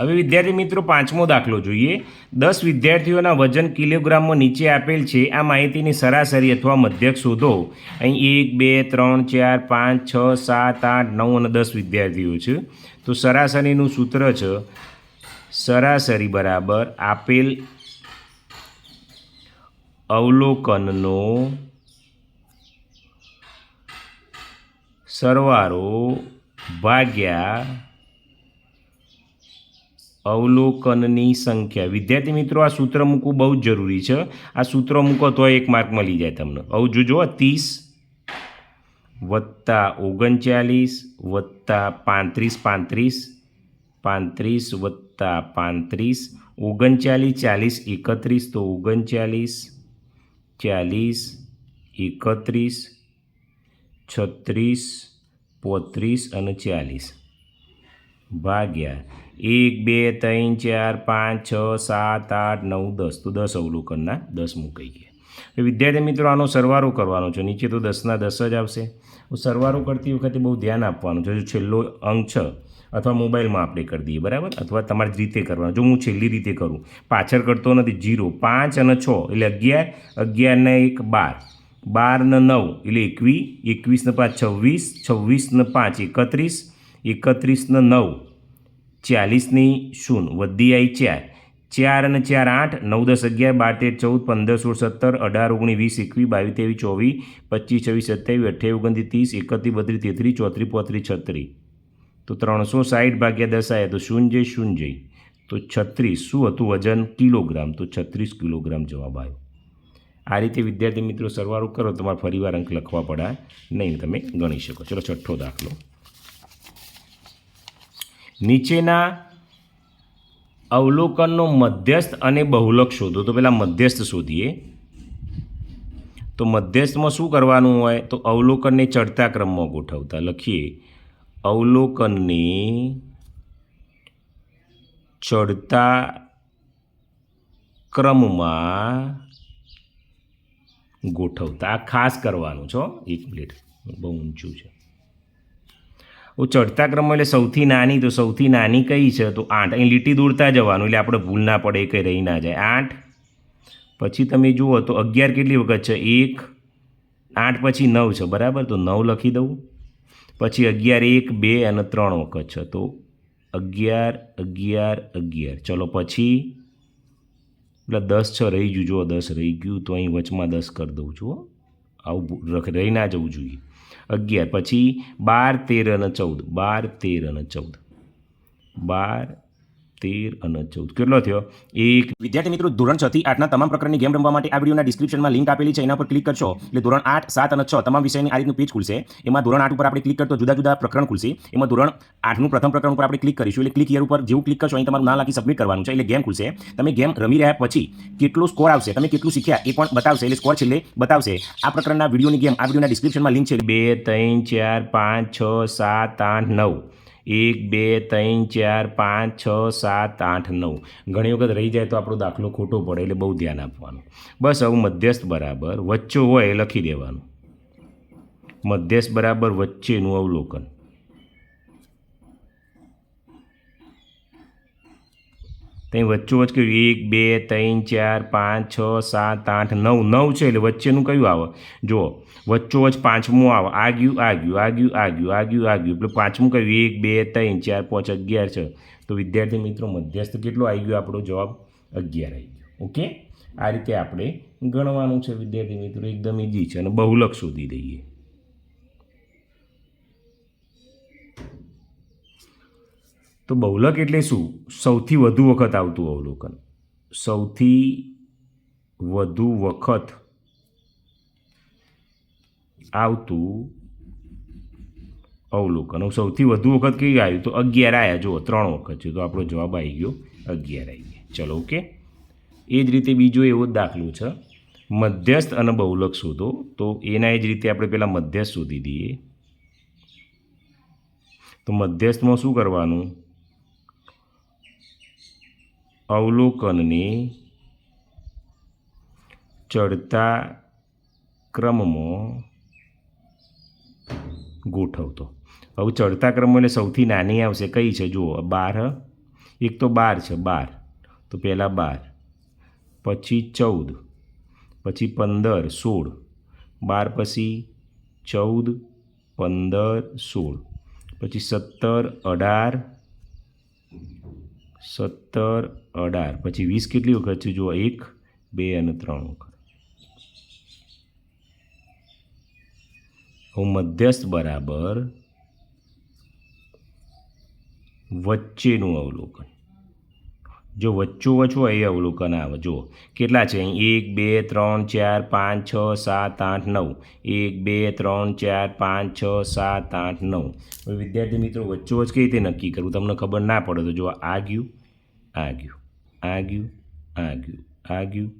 હવે વિદ્યાર્થી મિત્રો, પાંચમો દાખલો જોઈએ. દસ વિદ્યાર્થીઓના વજન કિલોગ્રામમાં નીચે આપેલ છે. આ માહિતીની સરાસરી અથવા મધ્યક શોધો. અહીં એક, બે, ત્રણ, ચાર, પાંચ, છ, સાત, આઠ, નવ અને દસ વિદ્યાર્થીઓ છે. તો સરાસરીનું સૂત્ર છે સરાસરી બરાબર આપેલ અવલોકનનો સરવારો ભાગ્યા અવલોકનની સંખ્યા. વિદ્યાર્થી મિત્રો, આ સૂત્ર મૂકવું બહુ જ જરૂરી છે. આ સૂત્ર મૂકો તો એક માર્ક મળી જાય તમને. હવે જોજો ત્રીસ વત્તા ઓગણચાલીસ વત્તા પાંત્રીસ પાંત્રીસ પાંત્રીસ વત્તા પાંત્રીસ ઓગણચાલીસ ચાલીસ એકત્રીસ તો ઓગણચાલીસ ચાલીસ એકત્રીસ છત્રીસ પોત્રીસ અને ચાલીસ. ભાગ્યા. એક, બે, ત્રણ, ચાર, પાંચ, છ, સાત, આઠ, નવ, દસ. તો દસ અવલોકનના દસ મૂકાઈ ગયા. વિદ્યાર્થી મિત્રો, આનો સરવારો કરવાનો છે. નીચે તો દસના દસ જ આવશે. સરવારો કરતી વખતે બહુ ધ્યાન આપવાનું છે. જો છેલ્લો અંક છે અથવા મોબાઈલમાં આપણે કરી દઈએ, બરાબર? અથવા તમારી રીતે કરવાનું. જો હું છેલ્લી રીતે કરું, પાછળ કરતો નથી, જીરો, પાંચ અને છ, એટલે અગિયાર અગિયારને એક, બાર. બાર ને નવ, એટલે એકવીસ એકવીસ ને પાંચ, છવ્વીસ છવ્વીસ ને પાંચ, એકત્રીસ એકત્રીસ ને નવ, ચાલીસની શૂન વધી આવી ચાર ચાર અને ચાર આઠ, નવ દસ અગિયાર, બાર તેર, ચૌદ, પંદર, સોળ, સત્તર, અઢાર, ઓગણીસ, વીસ, એકવીસ, બાવીસ તેવીસ ચોવીસ, પચીસ, છવ્વીસ, સત્યાવીસ, અઠ્યાવીસ, ઓગણત્રીસ ત્રીસ એકત્રીસ, બત્રીસ, તેત્રીસ, ચોત્રીસ, પોત્રીસ, છત્રીસ. તો ત્રણસો સાઠ ભાગ્યા દસ આવ્યા તો શૂન્ય શૂન્ય. તો છત્રીસ, શું હતું વજન? કિલોગ્રામ. તો છત્રીસ કિલોગ્રામ જવાબ આવ્યો. આ રીતે વિદ્યાર્થી મિત્રો સરવાળો કરો, તમારે ફરીવાર અંક લખવા પડે. નહીં, તમે ગણી શકો. ચલો, છઠ્ઠો દાખલો. નીચેના અવલોકનનો મધ્યસ્થ અને બહુલક શોધો. તો પહેલાં મધ્યસ્થ શોધીએ. તો મધ્યસ્થમાં શું કરવાનું હોય? તો અવલોકનને ચડતા ક્રમમાં ગોઠવતા. લખીએ. અવલોકનને ચડતા ક્રમમાં ગોઠવતા. ખાસ કરવાનું છો એક મિનિટ. બહુ ઊંચું છે. ચડતા ક્રમમાં એટલે સૌથી નાની તો સૌથી નાની કઈ છે? તો આઠ. અહીં લીટી દોરતા જવાનું એટલે આપણે ભૂલ ના પડે કંઈ રહી ના જાય. આઠ. પછી તમે જુઓ તો અગિયાર કેટલી વખત છે? એક, આઠ પછી નવ છે. બરાબર? તો નવ લખી દઉં. પછી અગિયાર એક, બે અને ત્રણ વખત છે. તો અગિયાર અગિયાર અગિયાર. ચલો પછી, એટલે દસ છ રહી ગયું. જો દસ રહી ગયું તો અહીં વચમાં દસ કરી દઉં છું. આવું રહી ના જવું જોઈએ. અગિયાર. પછી બાર તેર અને ચૌદ. બાર તેર અને ચૌદ. બાર તેર અને ચૌદ. કેટલો થયો? એક. વિદ્યાર્થી મિત્રો ધોરણ છ થી આઠના તમામ પ્રકારની ગેમ રમવા માટે આ વિડીયોના ડિસ્ક્રિપ્શનમાં લિંક આપેલી છે એના પર ક્લિક કરશો. એટલે ધોરણ આઠ સાત અને છ તમામ વિષયની આ રીતનું પેજ ખુલશે. એમાં ધોરણ આઠ ઉપર આપણે ક્લિક કરતો જુદા જુદા પ્રકરણ ખુલશે. એમાં ધોરણ આઠનું પ્રથમ પ્રકરણ ઉપર આપણે ક્લિક કરીશું. એટલે ક્લિક યર ઉપર જેવું ક્લિક કરશો અહીં તમારું નામ લખી સબમિટ કરવાનું છે. એટલે ગેમ ખુલશે. તમે ગેમ રમી રહ્યા પછી કેટલો સ્કોર આવશે? તમે કેટલું શીખ્યા? એ પણ બતાવશે. એટલે સ્કોર છેલ્લે બતાવશે. આ પ્રકરણના વિડીયોની ગેમ આ વિડીયોના ડિસ્ક્રિપ્શનમાં લિંક છે. બે ત્રણ ચાર પાંચ છ સાત આઠ નવ. એક, બે, ત્રણ, ચાર, પાંચ, છ, સાત, આઠ, નવ. ઘણી વખત રહી જાય તો આપણો દાખલો ખોટો પડે એટલે બહુ ધ્યાન આપવાનું. બસ આવું મધ્યસ્થ બરાબર. વચ્ચે હોય લખી દેવાનું. મધ્યસ્થ બરાબર વચ્ચેનું અવલોકન. ત્યાં વચ્ચોવચ કયું એક, બે, ત્રણ, ચાર, પાંચ, છ, સાત, આઠ, નવ નવ છે એટલે વચ્ચેનું કયું આવે? જુઓ વચ્ચોવચ પાંચમું આવે. આ ગયું આ ગયું આ ગયું આ ગયું આ ગયું આ ગયું એટલે પાંચમું કયું? એક, બે, ત્રણ, ચાર, પાંચ, અગિયાર છે. તો વિદ્યાર્થી મિત્રો, મધ્યસ્થ કેટલો આવી ગયો આપણો જવાબ? અગિયાર આવી ગયો. ઓકે? આ રીતે આપણે ગણવાનું છે વિદ્યાર્થી મિત્રો. એકદમ ઇઝી છે અને બહુલક શોધી દઈએ. તો બહુલક એટલે શું? સૌથી વધુ વખત આવતું અવલોકન. સૌથી વધુ વખત આવતું અવલોકન. સૌથી વધુ વખત કઈ આવ્યું તો અગિયાર આવ્યા જુઓ, ત્રણ વખત છે. તો આપણો જવાબ આવી ગયો અગિયાર આવી ગયા. ચલો, ઓકે? એ જ રીતે બીજો એવો જ દાખલો છે. મધ્યસ્થ અને બહુલક શોધો. તો એના એ જ રીતે આપણે પહેલાં મધ્યસ્થ શોધી દઈએ. તો મધ્યસ્થમાં શું કરવાનું? અવલોકનને ચડતા ક્રમમાં ગોઠવતો. હવે ચડતા ક્રમમાં એટલે સૌથી નાની આવશે. કઈ છે? જુઓ, બાર એક તો બાર છે, બાર. તો પહેલાં બાર. પછી ચૌદ. પછી પંદર, સોળ. બાર પછી ચૌદ, પંદર, સોળ. પછી સત્તર, અઢાર સત્તર અઢાર. પછી વીસ કેટલી વખત છે? જુઓ, એક, બે અને ત્રણ વખત. હું મધ્યસ્થ બરાબર વચ્ચેનું અવલોકન. જો વચ્ચોવચ હોય એ અવલોકન આવે. જુઓ, કેટલા છે? એક, બે, ત્રણ, ચાર, પાંચ, છ, સાત, આઠ, નવ. એક, બે, ત્રણ, ચાર, પાંચ, છ, સાત, આઠ, નવ. હવે વિદ્યાર્થી મિત્રો વચ્ચોવચ કઈ રીતે નક્કી કરવું? તમને ખબર ના પડે તો જો આ ગયું આ ગયું આ ગયું આ ગયું આ ગયું,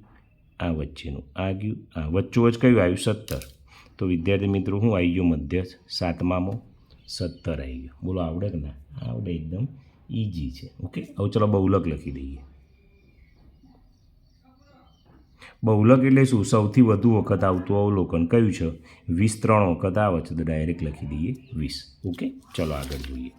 આ વચ્ચેનું, આ ગયું, આ વચ્ચોવચ કયું આવ્યું? સત્તર. તો વિદ્યાર્થી મિત્રો, હું આવી ગયો મધ્ય સાતમામાં, સત્તર આવી ગયો. બોલો, આવડે કે ના? આવડે એકદમ. ઇઝી છે. ઓકે હવે ચલો બહુલક લખી દઈએ. બહુલક એટલે શું? સૌથી વધુ વખત આવતું અવલોકન કયું છે? વીસ ત્રણ વખત આવે છે તો ડાયરેક્ટ લખી દઈએ વીસ. ઓકે ચલો આગળ જોઈએ.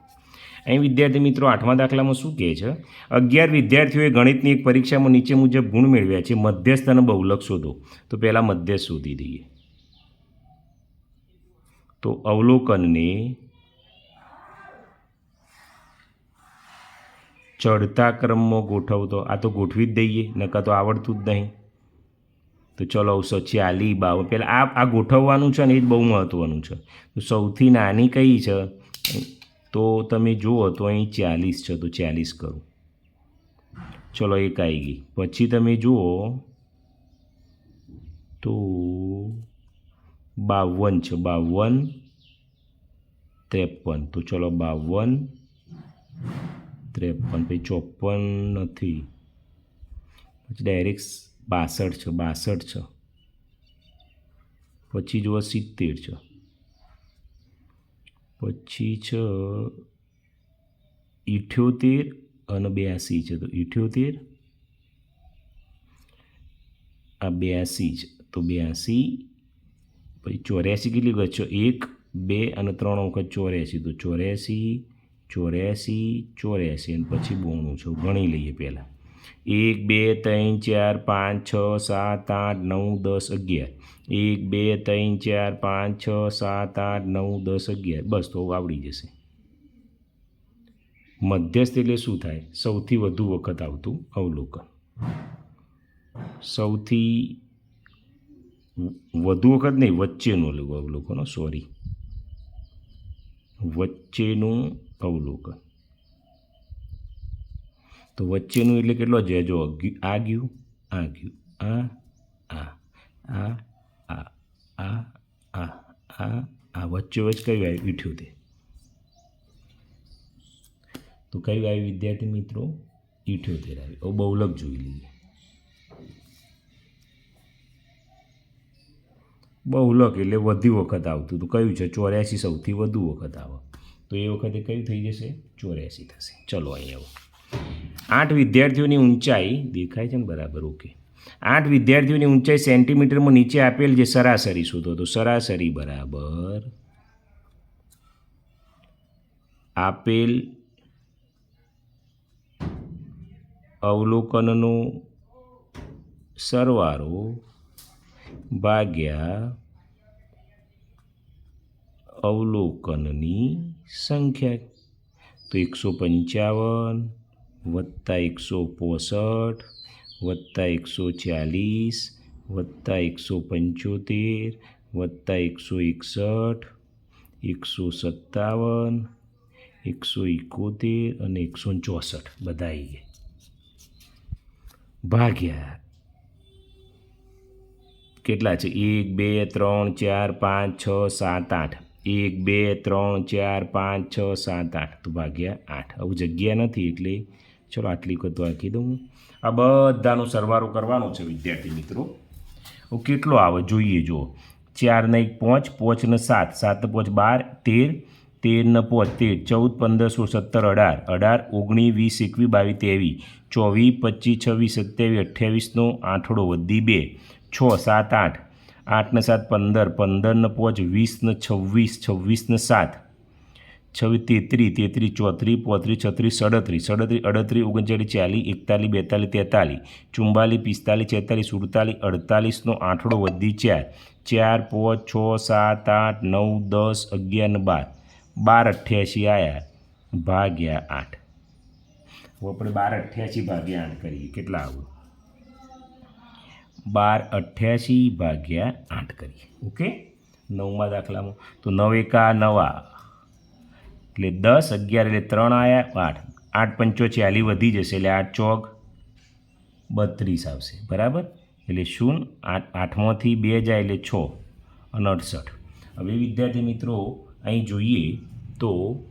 અહીં વિદ્યાર્થી મિત્રો આઠમા દાખલામાં શું કહે છે? અગિયાર વિદ્યાર્થીઓએ ગણિતની એક પરીક્ષામાં નીચે મુજબ ગુણ મેળવ્યા છે. મધ્યસ્થ અને બહુલક શોધો. તો પહેલાં મધ્યસ્થ શોધી દઈએ. તો અવલોકનને ચડતા ક્રમમાં ગોઠવતો. આ તો ગોઠવી જ દઈએ નકા તો આવડતું જ નહીં. તો ચલો સો ચાલી બાવ. પહેલાં આ આ ગોઠવવાનું છે ને એ જ બહુ મહત્ત્વનું છે. તો સૌથી નાની કઈ છે? તો તમે જુઓ, તો અહીં ચાલીસ છે, તો ચાલીસ કરું. ચલો એક આવી ગઈ. પછી તમે જુઓ, તો બાવન છે, બાવન, ત્રેપન. તો ચલો બાવન ત્રેપન પછી ચોપન નથી. પછી ડાયરેક્ટ બાસઠ છે બાસઠ છે. પછી જુઓ સિત્તેર છે. પછી છે ઇઠ્યોતેર અને બ્યાસી છે. તો ઇઠ્યોતેર આ બ્યાસી છે. તો બ્યાસી, પછી ચોર્યાસી કેટલી વખત છે? એક, બે અને ત્રણ વખત ચોર્યાસી. તો ચોર્યાસી ચોર્યાસી ચોર્યાસી અને પછી બોણું છે ગણી લઈએ પહેલાં. એક, બે, ત્રણ, ચાર, પાંચ, છ, સાત, આઠ, નવ, દસ, અગિયાર. એક, બે, ત્રણ, ચાર, પાંચ, છ, સાત, આઠ, નવ, દસ, અગિયાર. બસ, તો આવડી જશે. મધ્યસ્થ એટલે શું થાય? સૌથી વધુ વખત આવતું અવલોકન. સૌથી વધુ વખત નહીં, વચ્ચેનું અવલોકનો. સોરી વચ્ચેનું અવલોકન. તો વચ્ચેનું એટલે કેટલો છે જો આ ગયું આ ગયું આ આ આ આ આ આ આ આ વચ્ચે વચ્ચે કયું આવ્યું ઇઠ્યોતેર તો? કયું આવ્યું વિદ્યાર્થી મિત્રો? ઇઠ્યોતેર આવ્યું બહુલક જોઈ લઈએ. બહુલક એટલે વધુ વખત આવતું તો કયું છે? ચોર્યાસી સૌથી વધુ વખત આવે. તો એ વખતે કયું થઈ જશે? ચોર્યાસી થશે. ચલો અહીં આવો. આઠ વિદ્યાર્થીઓની ઊંચાઈ દેખાય છે ને? બરાબર, ઓકે. આઠ વિદ્યાર્થીઓની ઊંચાઈ સેન્ટીમીટરમાં નીચે આપેલ જે સરાસરી શોધો, તો સરાસરી બરાબર આપેલ અવલોકનનો સરવાળો ભાગ્યા અવલોકનની સંખ્યા. તો એકસો પંચાવન વત્તા એકસો પોસઠ વત્તા એકસો ચાલીસ વત્તા એકસો પંચોતેર વત્તા એકસો એકસઠ એકસો સત્તાવન એકસો એકોતેર અને એકસો ચોસઠ. બધા ભાગ્યા. કેટલા છે? એક, બે, ત્રણ, ચાર, પાંચ, છ, સાત, આઠ. એક, બે, ત્રણ, ચાર, પાંચ, છ, સાત, આઠ. તો ભાગ્યા આઠ. આવું જગ્યા નથી એટલે ચલો આટલી વખત આખી દઉં આ બધાનો સરવારો કરવાનો છે વિદ્યાર્થી મિત્રો. હું કેટલો આવે? જોઈએ, જુઓ. ચારને એક પાંચ પાંચને સાત. સાત પાંચ બાર, તેર. તેરને પાંચ, તેર. ચૌદ, પંદર, સોળ, સત્તર, અઢાર. અઢાર ઓગણીસ વીસ, એકવીસ, બાવીસ, ત્રેવીસ. ચોવીસ, પચીસ, છવ્વીસ, સત્યાવીસ અઠ્યાવીસનો આઠડો વધી બે. છ, સાત, આઠ. આઠને સાત, પંદર. પંદરને પાંચ વીસને છવ્વીસ છવ્વીસને સાત. છવ્વીસ, તેત્રીસ તેત્રીસ, ચોત્રીસ, પોત્રીસ, છત્રીસ, સડત્રીસ. સડત્રીસ, અડત્રીસ, ઓગણચાળીસ, ચાલીસ, એકતાલીસ, બેતાલીસ, તેતાલીસ. ચુમ્બાલીસ, પિસ્તાલીસ, છેતાલીસ, સુડતાલીસ અડતાલીસનો આંઠડો વધી ચાર. ચાર, પાંચ, છ, સાત, આઠ, નવ, દસ, અગિયાર ને બાર. બાર, અઠ્યાસી આવ્યા ભાગ્યા આઠ. હવે આપણે બાર, અઠ્યાસી ભાગ્યા આઠ કરીએ. કેટલા આવું? બાર અઠ્યાસી ભાગ્યા આઠ કરીએ. ઓકે? નવમાં દાખલામાં. તો નવ એકા નવા. એટલે દસ અગિયાર એટલે ત્રણ આવ્યા આઠ. આઠ પંચો ચાલી વધી જશે એટલે આઠ ચોક બત્રીસ આવશે. બરાબર? એટલે શૂન્ય આઠ, આઠમાંથી બે જાય એટલે છ. અને અડસઠ. હવે વિદ્યાર્થી મિત્રો, અહીં જોઈએ તો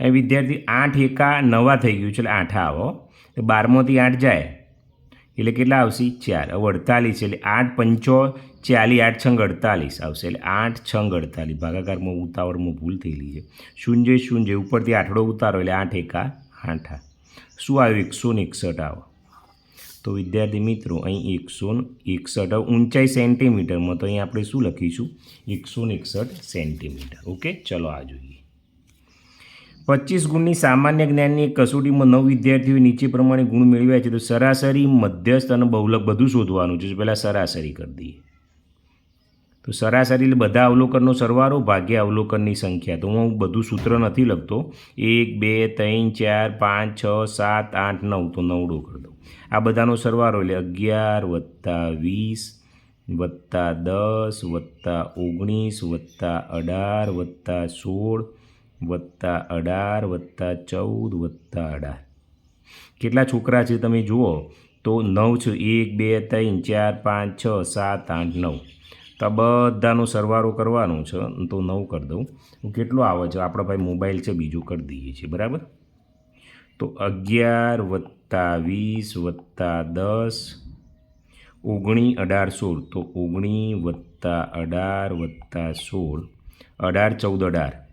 અહીં વિદ્યાર્થી આઠ એકા નવા થઈ ગયું છે એટલે આઠ આવો. તો બારમાંથી આઠ જાય. એટલે કેટલા આવશે? ચાર. હવે અડતાલીસ એટલે આઠ પંચો ચાલી આઠ છંગ અડતાલીસ આવશે. એટલે આઠ છંગ અડતાલીસ. ભાગાકારમાં ઉતાવળમાં ભૂલ થયેલી છે. શૂન્ય શૂન્ય. ઉપરથી આઠડો ઉતારો એટલે આઠ એકા આઠા. શું આવ્યું? એકસો ને એકસઠ આવો. તો વિદ્યાર્થી મિત્રો, અહીં એકસો એકસઠ. ઊંચાઈ સેન્ટીમીટરમાં તો અહીં આપણે શું લખીશું? એકસો ને એકસઠ સેન્ટીમીટર. ઓકે? ચલો આ જોઈએ. પચીસ ગુણની સામાન્ય જ્ઞાનની કસોટીમાં નવ વિદ્યાર્થીઓએ નીચે પ્રમાણે ગુણ મેળવ્યા છે, તો સરાસરી મધ્યસ્થ અને બહુલક બધું શોધવાનું છે. પહેલાં સરાસરી કરી દઈએ. તો સરાસરી એટલે બધા અવલોકનનો સરવારો ભાગ્યા અવલોકનની સંખ્યા. તો હું બધું સૂત્ર નથી લખતો. એક, બે, ત્રણ, ચાર, પાંચ, છ, સાત, આઠ, નવ. તો નવડો કરી દઉં. આ બધાનો સરવારો એટલે અગિયાર વત્તા વીસ વત્તા દસ વત્તા ઓગણીસ વત્તા અઢાર વત્તા સોળ વત્તા અઢાર વત્તા ચૌદ વત્તા અઢાર. કેટલા છોકરા છે તમે જુઓ. તો નવ છે, એક, બે, ત્રણ, ચાર, પાંચ, છ, સાત, આઠ, નવ. તો આ બધાનો સરવાળો કરવાનો છે. તો નવ કરી દઉં. હું કેટલો આવે છે? આપણા ભાઈ મોબાઈલ છે, બીજું કરી દઈએ છીએ. બરાબર? તો અગિયાર વત્તા વીસ વત્તા દસ, ઓગણી, અઢાર, સોળ. તો ઓગણી વત્તા અઢાર વત્તા સોળ. અઢાર, ચૌદ, અઢાર.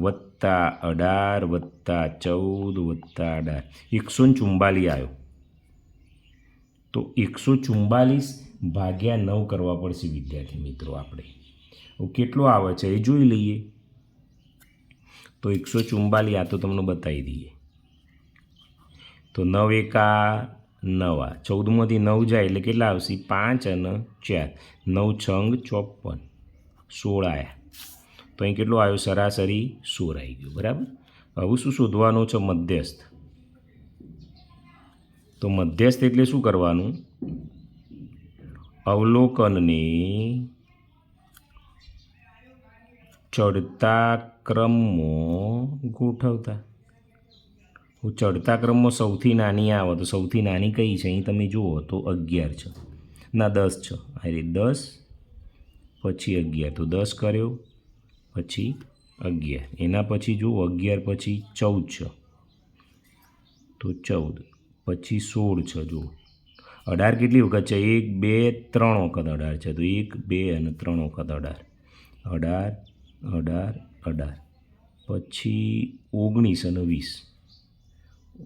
વત્તા અઢાર, વત્તા ચૌદ, વત્તા અઢાર. એકસો ચુમ્બાલીસ આવ્યો તો એકસો ચુમ્બાલીસ ભાગ્યા નવ કરવા પડશે વિદ્યાર્થી મિત્રો આપણે. કેટલો આવે છે એ જોઈ લઈએ. તો એકસો ચુમ્બાલીસ આ તો તમને બતાવી દઈએ. તો નવ એકા નવા ચૌદમાંથી નવ જાય એટલે કેટલા આવશે? પાંચ અને ચાર. નવ છંગ ચોપન. સોળ આવ્યા તો અહીં કેટલું આવ્યો? સરાસરી સોળ આવી ગયું? બરાબર? હવે શું શોધવાનું છે મધ્યસ્થ. તો મધ્યસ્થ એટલે શું કરવાનું? અવલોકનને ચડતા ક્રમમાં ગોઠવતા. હું ચડતા ક્રમમાં સૌથી નાની આવે, તો સૌથી નાની કઈ છે? અહીં તમે જુઓ, તો અગિયાર છે. ના, દસ છે. અરે દસ, પછી અગિયાર. તો દસ કર્યો. પછી અગિયાર. એના પછી જુઓ, અગિયાર પછી ચૌદ છે. તો ચૌદ. પછી સોળ છે, જુઓ. અઢાર કેટલી વખત છે? એક, બે, ત્રણ વખત અઢાર છે. તો એક, બે અને ત્રણ વખત અઢાર. અઢાર અઢાર અઢાર. પછી ઓગણીસ અને વીસ.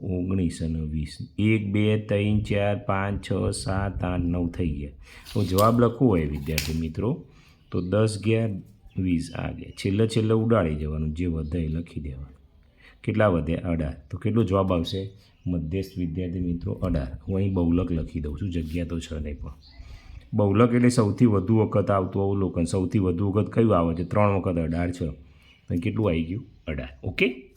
ઓગણીસ અને વીસ. એક, બે, ત્રણ, ચાર, પાંચ, છ, સાત, આઠ, નવ થઈ ગયા. તો જવાબ લખવો હોય વિદ્યાર્થી મિત્રો. તો દસ ગયા વીસ આ ગયા છેલ્લે છેલ્લે ઉડાડી જવાનું જે વધે એ લખી દેવાનું. કેટલા વધે? અઢાર. તો કેટલો જવાબ આવશે? મધ્યસ્થ વિદ્યાર્થી મિત્રો, અઢાર. હું અહીં બહુલક લખી દઉં છું, જગ્યા તો છે નહીં પણ. બહુલક એટલે સૌથી વધુ વખત આવતું અવલોકન. સૌથી વધુ વખત કયું આવે છે? ત્રણ વખત અઢાર છે. તો કેટલું આવી ગયું? અઢાર. ઓકે?